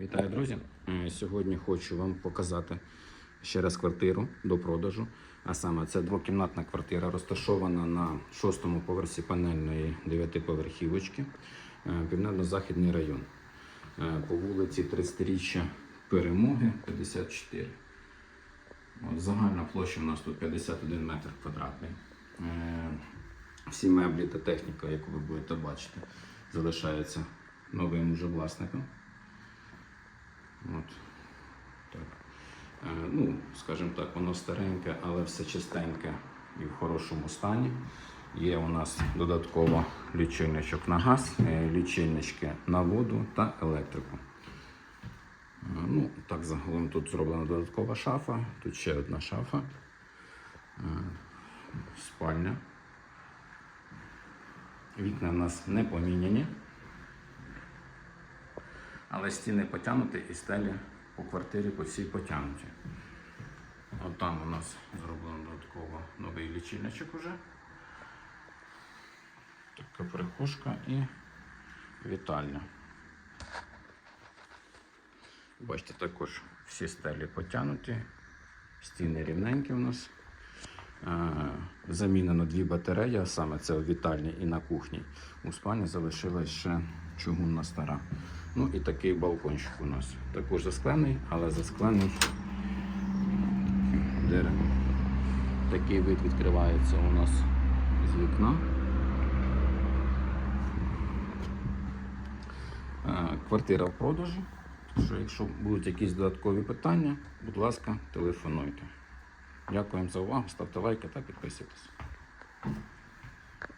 Вітаю, друзі! Е, Сьогодні хочу вам показати ще раз квартиру до продажу. А саме це двокімнатна квартира, розташована на шостому поверсі панельної дев'ятиповерхівочки, е, Південно-Західний район. Е, По вулиці 30-річчя Перемоги 54. От, загальна площа у нас тут 51 метр квадратний. Всі меблі та техніка, яку ви будете бачити, залишаються новим уже власником. От. Так. Е, ну, скажімо так, воно стареньке, але все чистеньке і в хорошому стані. Є у нас додатково лічильничок на газ, е, лічильнички на воду та електрику. Е, Ну, так, загалом тут зроблена додаткова шафа, тут ще одна шафа, Е, спальня. Вікна у нас не поміняні. Але стіни потягнуті і стелі по квартирі по всій потягнуті. От там у нас зроблено додатково новий лічильничок уже. Така прихожка і вітальня. Бачите, також всі стелі потягнуті, стіни рівненькі у нас. Е, Замінено дві батареї, а саме це у вітальні і на кухні. У спальні залишилась ще чугунна стара. Ну і такий балкончик у нас. Також засклений, але засклений дерево. Такий вид відкривається у нас з вікна. Е, Квартира в продажі. Що, якщо будуть якісь додаткові питання, будь ласка, телефонуйте. Дякуємо за увагу, ставте лайки та підписуйтесь.